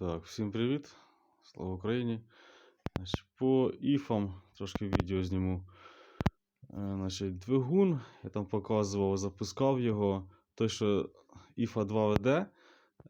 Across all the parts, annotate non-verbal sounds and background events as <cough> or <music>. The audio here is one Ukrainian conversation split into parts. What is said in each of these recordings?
Так, всім привіт. Слава Україні. Значить, по іфам трошки відео зніму. Е, Значить, двигун, я там показував, запускав його. Той, що іфа 2 веде.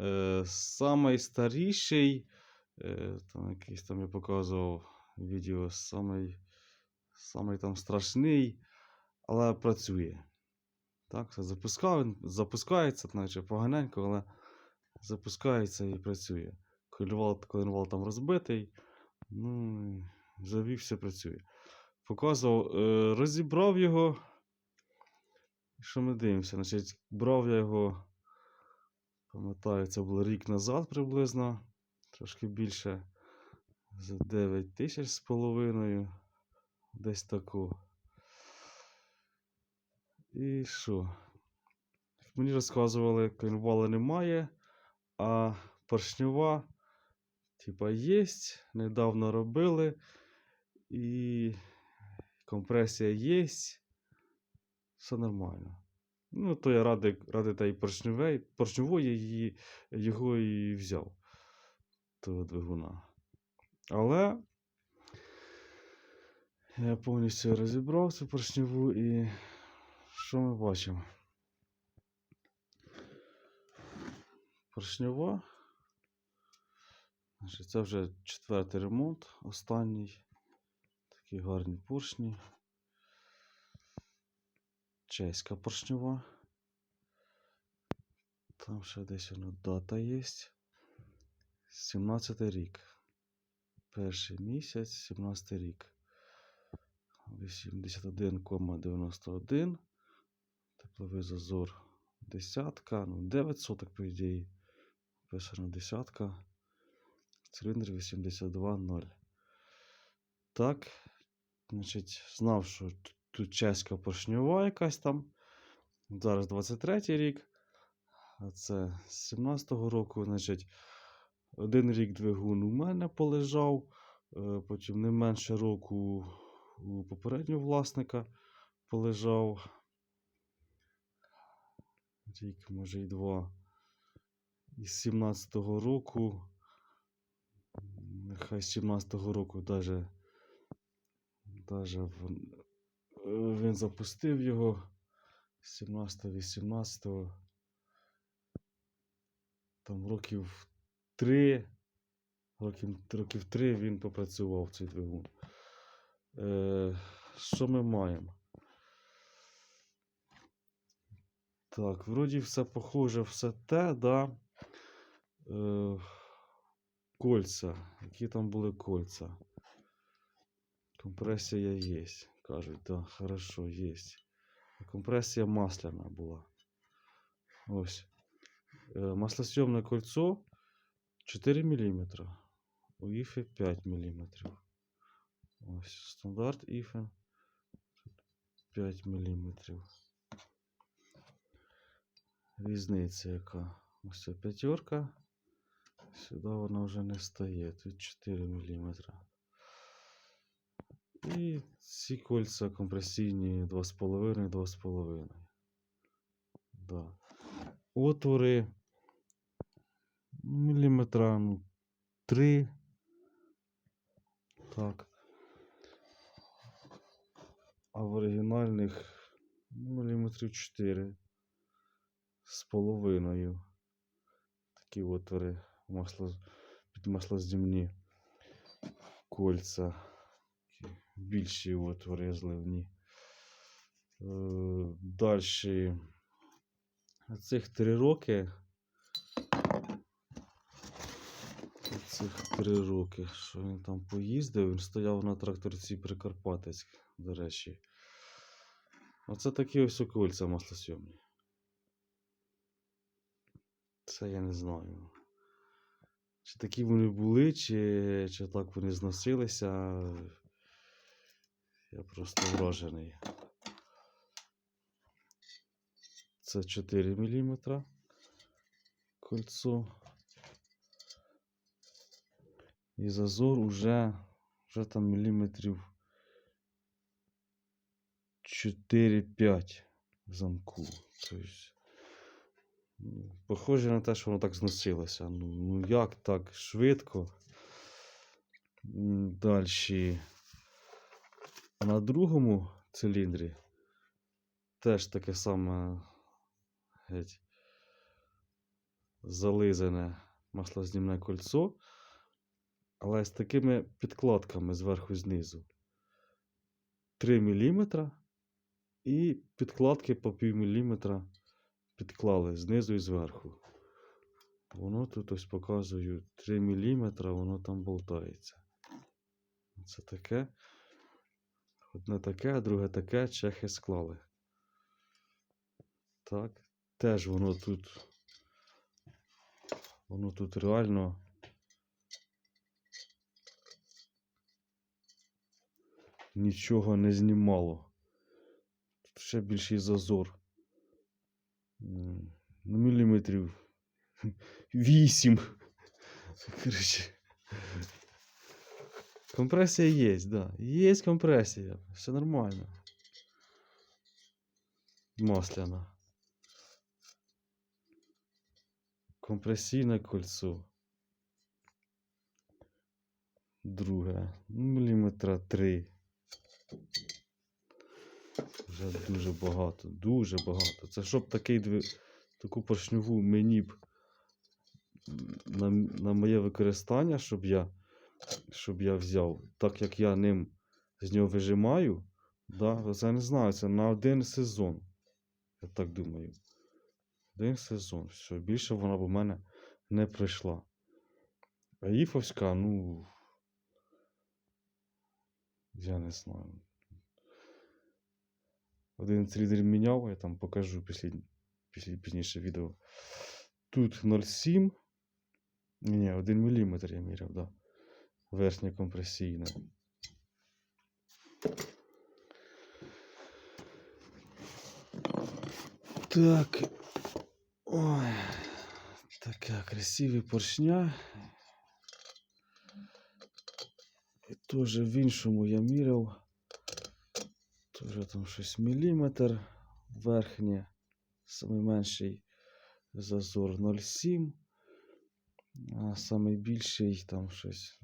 Е, самий старіший, е, там якийсь там я показував відео, самий, самий там страшний, але працює. Так, все запускав, запускається, значить поганенько, але запускається і працює. Коливал, коливал там розбитий, ну, і завівся, працює. Показував, е, розібрав його. Що ми дивимося? Значить, брав я його, пам'ятаю, це було рік назад приблизно, трошки більше, за 9 тисяч з половиною, десь таку. І що? Мені розказували, коливала немає, а поршнева, типа, є, недавно робили, і компресія є, все нормально. Ну, то я радий, радий та й поршневої її, його і взяв, того двигуна. Але я повністю розібрав цю поршневу і що ми бачимо? Поршнева. Це вже четвертий ремонт, останній. Такі гарні поршні. Чеська поршнева. Там ще десь воно дата є. 17 рік. Перший місяць, 17 рік. 81,91. Тепловий зазор десятка. Ну, 9 соток, по ідеї. Писано десятка. Циліндр 82,0. Так. Значить, знав, що тут чеська поршньова якась там. Зараз 23 й рік. А це з 17-го року, значить, один рік двигун у мене полежав, е, потім не менше року у попереднього власника полежав. Рік, може, і два. Із 17-го року, з 17-го року даже, даже він запустив його 17-18. Там років три, років, років три він попрацював цей двигун. Е, що ми маємо? Так, вроді все похоже, все те, да. Е, кольця. Які там були кольця? Компресія є. Кажуть, да, хорошо, є. Компресія масляна була. Ось. Е, маслосйомне кольцо 4 мм. У іфі 5 мм. Ось стандарт іфи 5 мм. Різниця яка? Ось ця п'ятерка. Сюди вона вже не стає. Тут 4 мм. І ці кольця компресійні 2,5, 2,5. Да. Отвори міліметра ну, 3. Так. А в оригінальних міліметрів 4 з половиною. Такі отвори масло, під маслозімні кольця. Більші отвори зливні. Далі. Цих три роки. Цих три роки, що він там поїздив, він стояв на тракторці Прикарпатецьк, до речі. Оце такі ось кольця маслосйомні. Це я не знаю. Чи такі вони були, чи, чи так вони зносилися. Я просто вражений. Це 4 мм кольцо. І зазор уже, вже там міліметрів 4-5 в замку. Тобто Похоже на те, що воно так зносилося. Ну, ну як так швидко? Далі. На другому циліндрі теж таке саме геть зализане маслознімне кольцо, але з такими підкладками зверху знизу. 3 мм і підкладки по пів міліметра підклали знизу і зверху. Воно тут ось показую 3 мм, воно там болтається. Це таке. Одне таке, а друге таке, чехи склали. Так. Теж воно тут. Воно тут реально. Нічого не знімало. Тут ще більший зазор. Ну, міліметрів 8. <laughs> <laughs> Коротше. Компресія є, да. Є компресія. Все нормально. Масляна. Компресійне кольцо. Друге. Міліметра 3. Вже дуже багато, дуже багато. Це щоб такий дві... таку поршньову мені б на, на моє використання, щоб я, щоб я взяв, так як я ним з нього вижимаю, да, це не знаю, це на один сезон. Я так думаю. Один сезон. Все, більше вона б у мене не пройшла. А Іфовська, ну. Я не знаю. Один циліндр міняв, я там покажу після, пізніше відео. Тут 0,7. Ні, 1 мм я міряв, да. Верхня компресійна. Так. Ой. Така красиві поршня. І теж в іншому я міряв. Тоже там щось міліметр верхнє, самий менший зазор 0,7, а самий більший там щось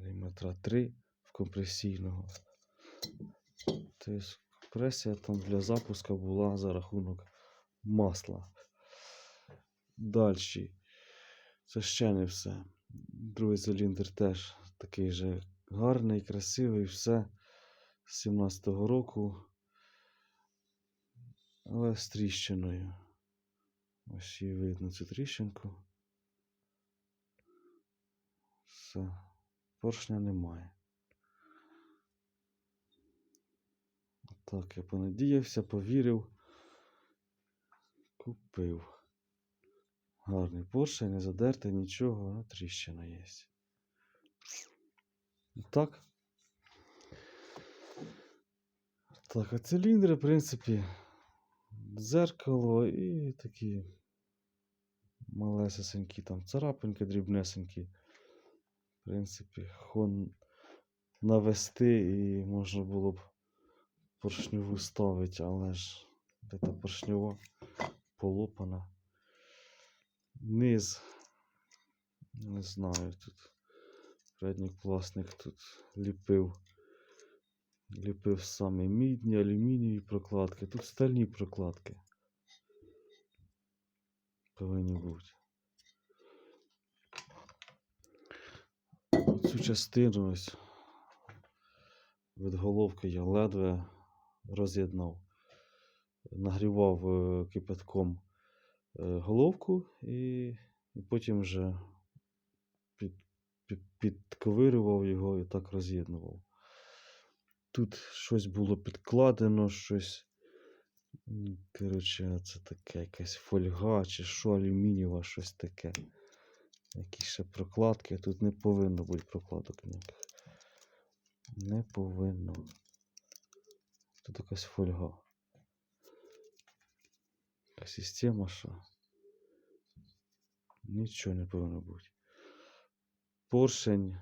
міліметра 3 в компресійного. Тобто компресія там для запуска була за рахунок масла. Далі. Це ще не все. Другий циліндр теж такий же гарний, красивий, все. З 17-го року. Але з тріщиною. Ось її видно цю тріщинку. Все. Поршня немає. Так, я понадіявся, повірив. Купив. Гарний поршень, не задертий нічого, а тріщина є. Так. Так, а циліндри, в принципі, дзеркало і такі малесенькі там царапинки, дрібнесенькі. В принципі, хон навести і можна було б поршньову ставити, але ж де та поршньова полопана. Низ, не знаю, тут передній пластик тут ліпив. Ліпив саме мідні, алюмінієві прокладки. Тут стальні прокладки. Повинні бути. Цю частину ось від головки я ледве роз'єднав. Нагрівав е, кипятком е, головку і, і потім вже під, під, підковирював його і так роз'єднував. Тут щось було підкладено, щось. Коротше, це таке якась фольга чи що, алюмінієва, щось таке. Якісь ще прокладки. Тут не повинно бути прокладок ніяких. Не повинно. Тут якась фольга. Система, що. Нічого не повинно бути. Поршень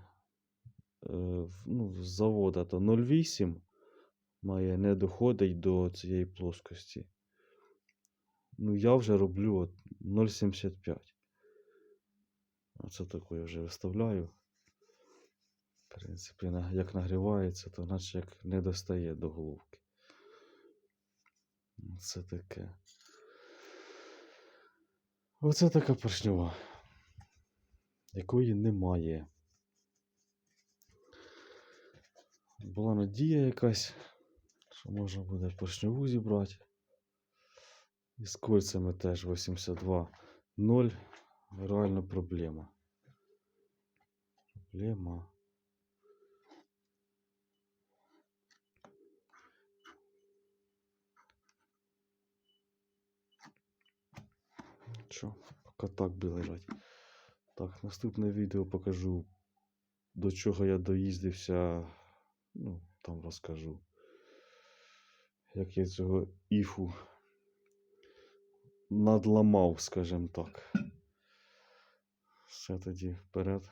ну, з завода то 0,8 має не доходить до цієї плоскості. Ну, я вже роблю 0,75. Оце таку я вже виставляю. В принципі, як нагрівається, то наче як не достає до головки. Це таке. Оце така поршньова, якої немає. Була надія якась, що можна буде поршньову зібрати. І з кольцями теж 82.0. Реально проблема. Проблема. Що, поки так лежать. Так, наступне відео покажу, до чого я доїздився. Ну, там розкажу. Як я цього іфу надламав, скажімо так. Все тоді вперед.